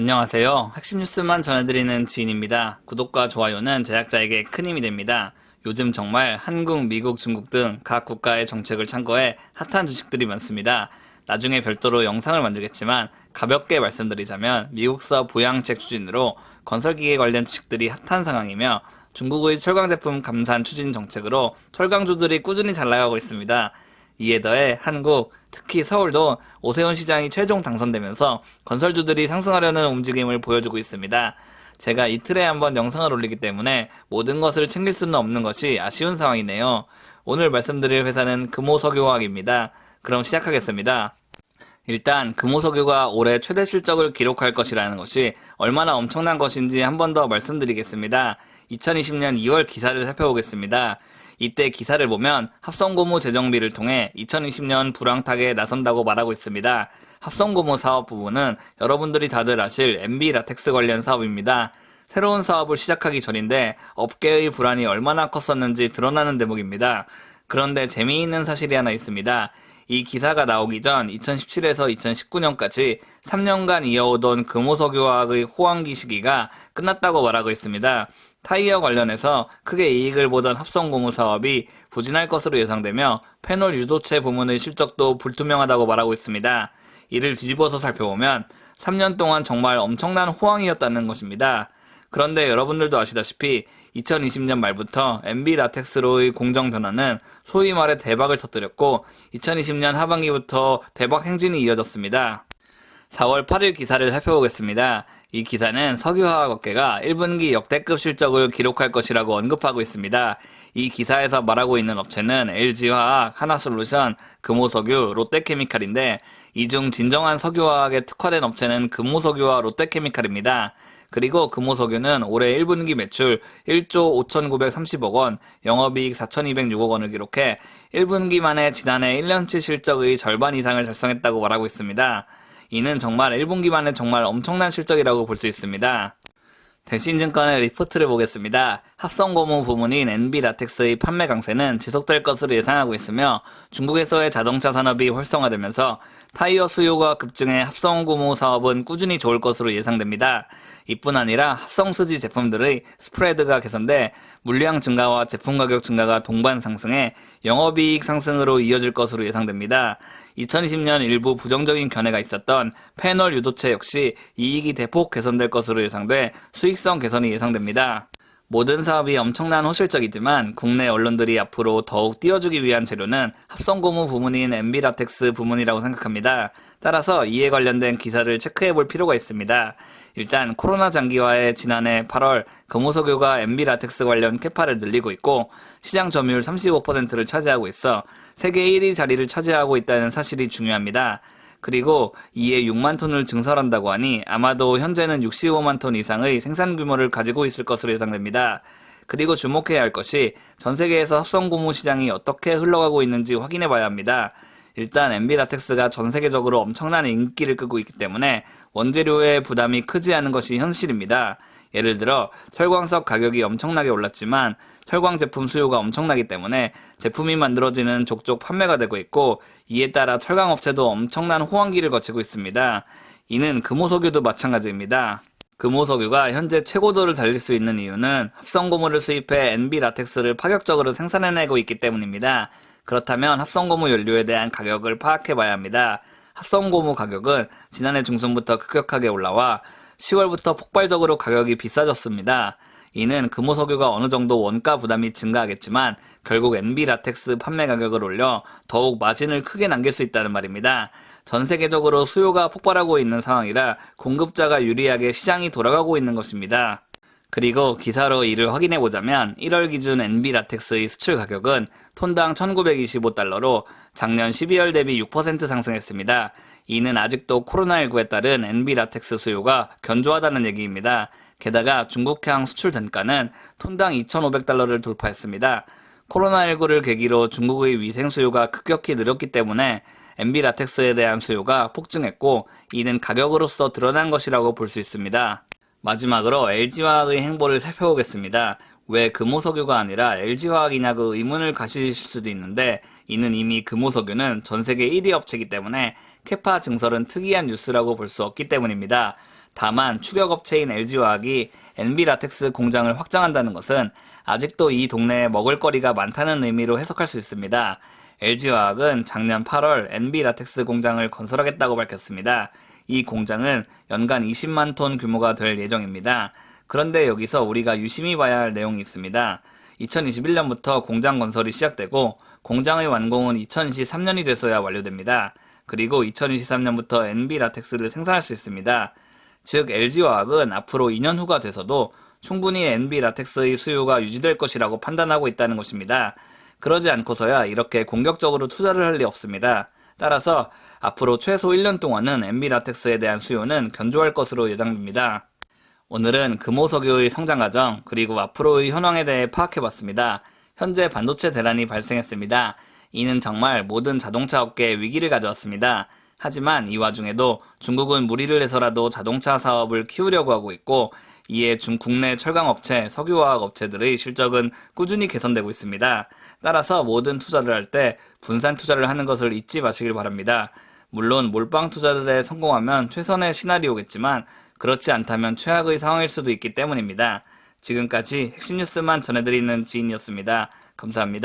안녕하세요. 핵심 뉴스만 전해드리는 지인입니다. 구독과 좋아요는 제작자에게 큰 힘이 됩니다. 요즘 정말 한국, 미국, 중국 등 각 국가의 정책을 참고해 핫한 주식들이 많습니다. 나중에 별도로 영상을 만들겠지만 가볍게 말씀드리자면 미국서 부양책 추진으로 건설기계 관련 주식들이 핫한 상황이며 중국의 철강 제품 감산 추진 정책으로 철강주들이 꾸준히 잘 나가고 있습니다. 이에 더해 한국, 특히 서울도 오세훈 시장이 최종 당선되면서 건설주들이 상승하려는 움직임을 보여주고 있습니다. 제가 이틀에 한번 영상을 올리기 때문에 모든 것을 챙길 수는 없는 것이 아쉬운 상황이네요. 오늘 말씀드릴 회사는 금호석유화학입니다. 그럼 시작하겠습니다. 일단 금호석유가 올해 최대 실적을 기록할 것이라는 것이 얼마나 엄청난 것인지 한 번 더 말씀드리겠습니다. 2020년 2월 기사를 살펴보겠습니다. 이때 기사를 보면 합성고무 재정비를 통해 2020년 불황탁에 나선다고 말하고 있습니다. 합성고무 사업 부분은 여러분들이 다들 아실 MB 라텍스 관련 사업입니다. 새로운 사업을 시작하기 전인데 업계의 불안이 얼마나 컸었는지 드러나는 대목입니다. 그런데 재미있는 사실이 하나 있습니다. 이 기사가 나오기 전 2017에서 2019년까지 3년간 이어오던 금호석유화학의 호황기 시기가 끝났다고 말하고 있습니다. 타이어 관련해서 크게 이익을 보던 합성고무 사업이 부진할 것으로 예상되며 페놀 유도체 부문의 실적도 불투명하다고 말하고 있습니다. 이를 뒤집어서 살펴보면 3년 동안 정말 엄청난 호황이었다는 것입니다. 그런데 여러분들도 아시다시피 2020년 말부터 MB 라텍스로의 공정 변화는 소위 말해 대박을 터뜨렸고 2020년 하반기부터 대박 행진이 이어졌습니다. 4월 8일 기사를 살펴보겠습니다. 이 기사는 석유화학 업계가 1분기 역대급 실적을 기록할 것이라고 언급하고 있습니다. 이 기사에서 말하고 있는 업체는 LG화학, 하나솔루션, 금호석유, 롯데케미칼인데 이 중 진정한 석유화학에 특화된 업체는 금호석유와 롯데케미칼입니다. 그리고 금호석유는 올해 1분기 매출 1조 5,930억 원, 영업이익 4,206억 원을 기록해 1분기 만에 지난해 1년치 실적의 절반 이상을 달성했다고 말하고 있습니다. 이는 정말 1분기 만에 정말 엄청난 실적이라고 볼 수 있습니다. 대신증권의 리포트를 보겠습니다. 합성 고무 부문인 NB라텍스의 판매 강세는 지속될 것으로 예상하고 있으며 중국에서의 자동차 산업이 활성화되면서 타이어 수요가 급증해 합성 고무 사업은 꾸준히 좋을 것으로 예상됩니다. 이뿐 아니라 합성 수지 제품들의 스프레드가 개선돼 물량 증가와 제품 가격 증가가 동반 상승해 영업이익 상승으로 이어질 것으로 예상됩니다. 2020년 일부 부정적인 견해가 있었던 패널 유도체 역시 이익이 대폭 개선될 것으로 예상돼 수익성 개선이 예상됩니다. 모든 사업이 엄청난 호실적이지만 국내 언론들이 앞으로 더욱 띄워주기 위한 재료는 합성고무 부문인 MB라텍스 부문이라고 생각합니다. 따라서 이에 관련된 기사를 체크해 볼 필요가 있습니다. 일단 코로나 장기화에 지난해 8월 금호석유가 MB라텍스 관련 캐파를 늘리고 있고 시장 점유율 35%를 차지하고 있어 세계 1위 자리를 차지하고 있다는 사실이 중요합니다. 그리고 이에 6만 톤을 증설한다고 하니 아마도 현재는 65만 톤 이상의 생산 규모를 가지고 있을 것으로 예상됩니다. 그리고 주목해야 할 것이 전 세계에서 합성 고무 시장이 어떻게 흘러가고 있는지 확인해 봐야 합니다. 일단 MB라텍스가 전 세계적으로 엄청난 인기를 끄고 있기 때문에 원재료의 부담이 크지 않은 것이 현실입니다. 예를 들어 철광석 가격이 엄청나게 올랐지만 철광 제품 수요가 엄청나기 때문에 제품이 만들어지는 족족 판매가 되고 있고 이에 따라 철강 업체도 엄청난 호황기를 거치고 있습니다. 이는 금호석유도 마찬가지입니다. 금호석유가 현재 최고도를 달릴 수 있는 이유는 합성 고무를 수입해 NB 라텍스를 파격적으로 생산해내고 있기 때문입니다. 그렇다면 합성 고무 연료에 대한 가격을 파악해 봐야 합니다. 합성 고무 가격은 지난해 중순부터 급격하게 올라와 10월부터 폭발적으로 가격이 비싸졌습니다. 이는 금호석유가 어느 정도 원가 부담이 증가하겠지만 결국 NB 라텍스 판매 가격을 올려 더욱 마진을 크게 남길 수 있다는 말입니다. 전 세계적으로 수요가 폭발하고 있는 상황이라 공급자가 유리하게 시장이 돌아가고 있는 것입니다. 그리고 기사로 이를 확인해 보자면 1월 기준 NB 라텍스의 수출 가격은 톤당 1925달러로 작년 12월 대비 6% 상승했습니다. 이는 아직도 코로나19에 따른 NB 라텍스 수요가 견조하다는 얘기입니다. 게다가 중국향 수출 단가는 톤당 2,500달러를 돌파했습니다. 코로나19를 계기로 중국의 위생 수요가 급격히 늘었기 때문에 MB 라텍스에 대한 수요가 폭증했고 이는 가격으로서 드러난 것이라고 볼 수 있습니다. 마지막으로 LG화학의 행보를 살펴보겠습니다. 왜 금호석유가 아니라 LG화학이냐 그 의문을 가지실 수도 있는데 이는 이미 금호석유는 전 세계 1위 업체이기 때문에 캐파 증설은 특이한 뉴스라고 볼 수 없기 때문입니다. 다만 추격 업체인 LG화학이 NB라텍스 공장을 확장한다는 것은 아직도 이 동네에 먹을거리가 많다는 의미로 해석할 수 있습니다. LG화학은 작년 8월 NB라텍스 공장을 건설하겠다고 밝혔습니다. 이 공장은 연간 20만 톤 규모가 될 예정입니다. 그런데 여기서 우리가 유심히 봐야 할 내용이 있습니다. 2021년부터 공장 건설이 시작되고 공장의 완공은 2023년이 돼서야 완료됩니다. 그리고 2023년부터 NB 라텍스를 생산할 수 있습니다. 즉 LG화학은 앞으로 2년 후가 돼서도 충분히 NB 라텍스의 수요가 유지될 것이라고 판단하고 있다는 것입니다. 그러지 않고서야 이렇게 공격적으로 투자를 할 리 없습니다. 따라서 앞으로 최소 1년 동안은 NB 라텍스에 대한 수요는 견조할 것으로 예상됩니다. 오늘은 금호석유의 성장 과정 그리고 앞으로의 현황에 대해 파악해봤습니다. 현재 반도체 대란이 발생했습니다. 이는 정말 모든 자동차 업계에 위기를 가져왔습니다. 하지만 이 와중에도 중국은 무리를 해서라도 자동차 사업을 키우려고 하고 있고 이에 중 국내 철강 업체, 석유화학 업체들의 실적은 꾸준히 개선되고 있습니다. 따라서 모든 투자를 할 때 분산 투자를 하는 것을 잊지 마시길 바랍니다. 물론 몰빵 투자들에 성공하면 최선의 시나리오겠지만 그렇지 않다면 최악의 상황일 수도 있기 때문입니다. 지금까지 핵심 뉴스만 전해드리는 지인이었습니다. 감사합니다.